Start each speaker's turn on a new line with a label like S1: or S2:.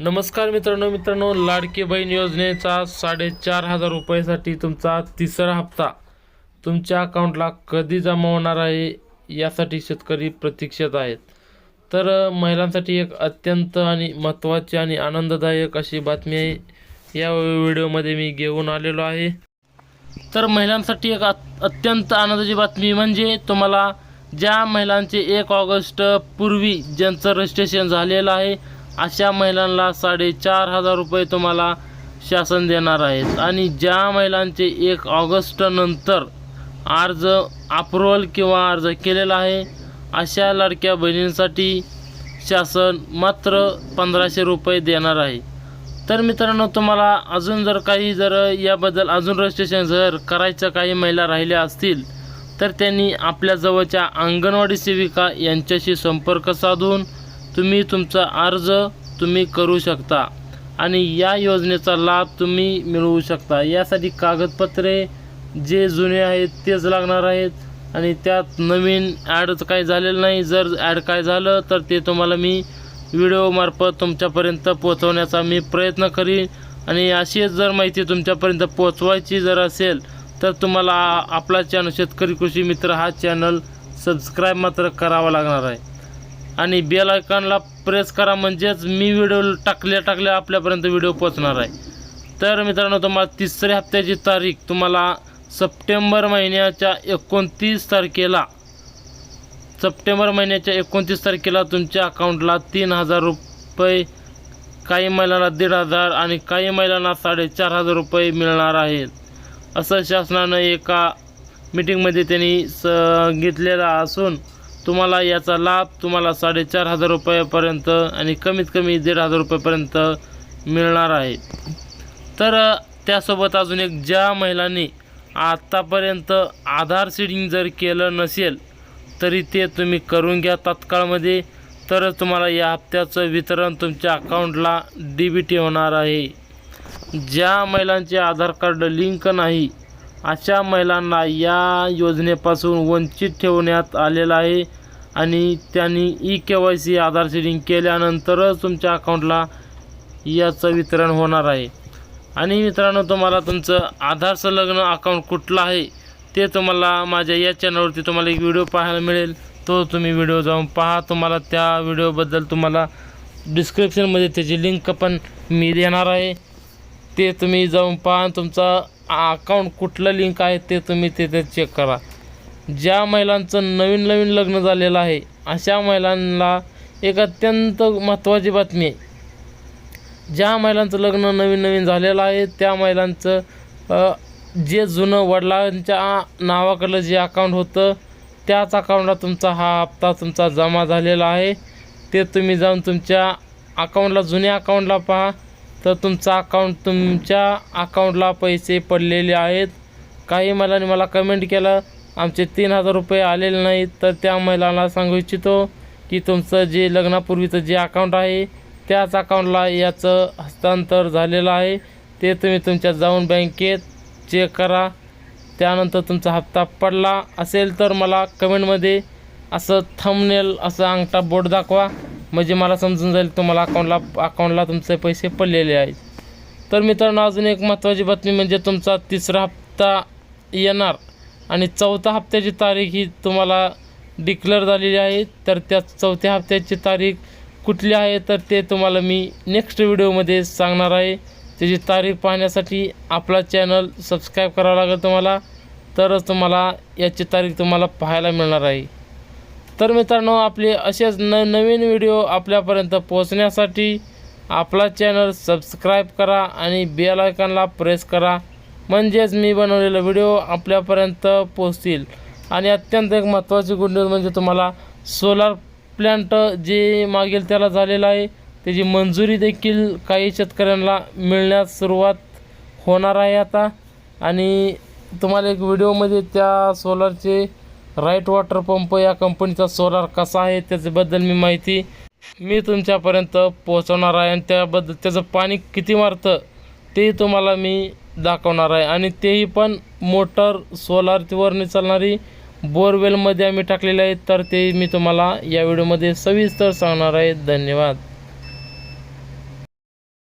S1: नमस्कार मित्रांनो मित्रांनो लाडकी बहीण योजनेचा साडेचार हजार रुपयासाठी तुमचा तिसरा हप्ता तुमच्या अकाउंटला कधी जमा होणार आहे यासाठी शेतकरी प्रतीक्षेत आहेत. तर महिलांसाठी एक अत्यंत आणि महत्त्वाची आणि आनंददायक अशी बातमी आहे. या व्हिडिओमध्ये मी घेऊन आलेलो आहे. तर महिलांसाठी एक अत- अत्यंत आनंदाची बातमी म्हणजे तुम्हाला ज्या महिलांचे एक ऑगस्ट पूर्वी ज्यांचं रजिस्ट्रेशन झालेलं आहे अशा महिलांना साडेचार हजार रुपये तुम्हाला शासन देणार आहेत. आणि ज्या महिलांचे एक ऑगस्टनंतर अर्ज अप्रुव्हल किंवा अर्ज केलेला आहे अशा लाडक्या बहिणींसाठी शासन मात्र पंधराशे रुपये देणार आहे. तर मित्रांनो तुम्हाला अजून जर काही जर याबद्दल अजून रजिस्ट्रेशन जर करायचं काही महिला राहिल्या असतील तर त्यांनी आपल्या जवळच्या अंगणवाडी सेविका यांच्याशी संपर्क साधून तुम्ही तुमचा अर्ज तुम्ही करू शकता आणि या योजनेचा लाभ तुम्ही मिळवू शकता. यासाठी कागदपत्रे जे जुने आहेत तेच लागणार आहेत आणि त्यात नवीन ॲड काही झालेलं नाही. जर ॲड काय झालं तर ते तुम्हाला मी व्हिडिओमार्फत तुमच्यापर्यंत पोहोचवण्याचा मी प्रयत्न करीन. आणि अशीच जर माहिती तुमच्यापर्यंत पोहोचवायची जर असेल तर तुम्हाला आपला चॅनल शेतकरी कृषी मित्र हा चॅनल सबस्क्राईब मात्र करावा लागणार आहे. आणि बेल आयकॉनला प्रेस करा म्हणजेच मी व्हिडिओ टाकल्या टाकल्या आपल्यापर्यंत व्हिडिओ पोचणार आहे. तर मित्रांनो तुम्हाला तिसऱ्या हप्त्याची तारीख तुम्हाला सप्टेंबर महिन्याच्या एकोणतीस तारखेला सप्टेंबर महिन्याच्या एकोणतीस तारखेला तुमच्या अकाउंटला तीन हजार रुपये काही महिलांना दीड हजार आणि काही महिलांना साडेचार हजार रुपये मिळणार आहेत. असं शासनानं एका मीटिंगमध्ये त्यांनी सांगितलेलं असून तुम्हाला याचा लाभ तुम्हाला साडेचार हजार रुपयापर्यंत आणि कमीत कमी दीड हजार रुपयापर्यंत मिळणार आहे. तर त्यासोबत अजून एक ज्या महिलांनी आत्तापर्यंत आधार सीडिंग जर केलं नसेल तरी ते तुम्ही करून घ्या तात्काळमध्ये. तरच तुम्हाला या हप्त्याचं वितरण तुमच्या अकाउंटला डी बी टी होणार आहे. ज्या महिलांचे आधार कार्ड लिंक नाही अशा महिलांना या योजनेपासून वंचित ठेवण्यात आलेलं आहे. आणि त्यांनी E K Y C Aadhaar seeding केल्यानंतरच तुमच्या अकाउंटला याचं वितरण होणार आहे. आणि मित्रांनो तुम्हाला तुमचं आधार संलग्न अकाउंट कुठलं आहे ते तुम्हाला माझ्या या चॅनलवरती तुम्हाला एक व्हिडिओ पाहायला मिळेल. तो तुम्ही व्हिडिओ जाऊन पहा. तुम्हाला त्या व्हिडिओबद्दल तुम्हाला डिस्क्रिप्शनमध्ये त्याची लिंक पण मी देणार आहे. ते तुम्ही जाऊन पहा. तुमचा अकाउंट कुठलं लिंक आहे ते तुम्ही तिथे चेक करा. ज्या महिलांचं नवीन नवीन लग्न झालेलं आहे अशा महिलांना एक अत्यंत महत्त्वाची बातमी आहे. ज्या महिलांचं लग्न नवीन नवीन झालेलं आहे त्या महिलांचं जे जुनं वडिलांच्या नावाकडलं जे अकाउंट होतं त्याच अकाउंटला तुमचा हा हप्ता तुमचा जमा झालेला आहे. ते तुम्ही जाऊन तुमच्या अकाउंटला जुन्या अकाउंटला पहा. तर तुमचा अकाउंट तुमच्या अकाउंटला पैसे पडलेले आहेत. काही महिलांनी मला कमेंट केलं आमचे तीन हजार रुपये आलेले नाहीत तर त्या महिलांना सांगू इच्छितो की तुमचं जे लग्नापूर्वीचं जे अकाउंट आहे त्याच अकाउंटला याचं हस्तांतर झालेलं आहे. ते तुम्ही तुमच्या जाऊन बँकेत चेक करा. त्यानंतर तुमचा हप्ता पडला असेल तर मला कमेंटमध्ये असं थंबनेल असं अंगठा बोर्ड दाखवा. म्हणजे मला समजून जाईल तुम्हाला अकाउंटला अकाउंटला तुमचे पैसे पडलेले आहेत. तर मित्रांनो अजून एक महत्त्वाची बातमी म्हणजे तुमचा तिसरा हप्ता येणार. आणि चौथा हप्त्याची तारीख ही तुम्हाला डिक्लेअर झालेली आहे. तर त्या चौथ्या हप्त्याची तारीख कुठली आहे तर ते तुम्हाला मी नेक्स्ट व्हिडिओमध्ये सांगणार आहे. त्याची तारीख पाहण्यासाठी आपला चॅनल सबस्क्राईब करावा लागेल तुम्हाला. तरच तुम्हाला याची तारीख तुम्हाला पाहायला मिळणार आहे. तर मित्रांनो आपले असेच न नवीन व्हिडिओ आपल्यापर्यंत पोहोचण्यासाठी आपला चॅनल सबस्क्राईब करा आणि बेल आयकॉनला प्रेस करा. म्हणजेच मी बनवलेला व्हिडिओ आपल्यापर्यंत पोहोचतील. आणि अत्यंत एक महत्त्वाची गुड न्यूज म्हणजे तुम्हाला सोलार प्लॅन्ट जे मागेल त्याला झालेला आहे त्याची मंजुरी देखील काही शेतकऱ्यांना मिळण्यास सुरुवात होणार आहे आता. आणि तुम्हाला एक व्हिडिओमध्ये त्या सोलारचे राईट वॉटर पंप या कंपनीचा सोलार कसा आहे त्याच्याबद्दल मी माहिती मी तुमच्यापर्यंत पोहोचवणार आहे. आणि त्याबद्दल त्याचं पाणी किती मारतं ते तुम्हाला मी दाखवणार आहे. आणि तेही पण मोटर सोलारवरने चालणारी बोरवेलमध्ये आम्ही टाकलेले आहेत तर ते मी तुम्हाला या व्हिडिओमध्ये सविस्तर सांगणार आहे. धन्यवाद.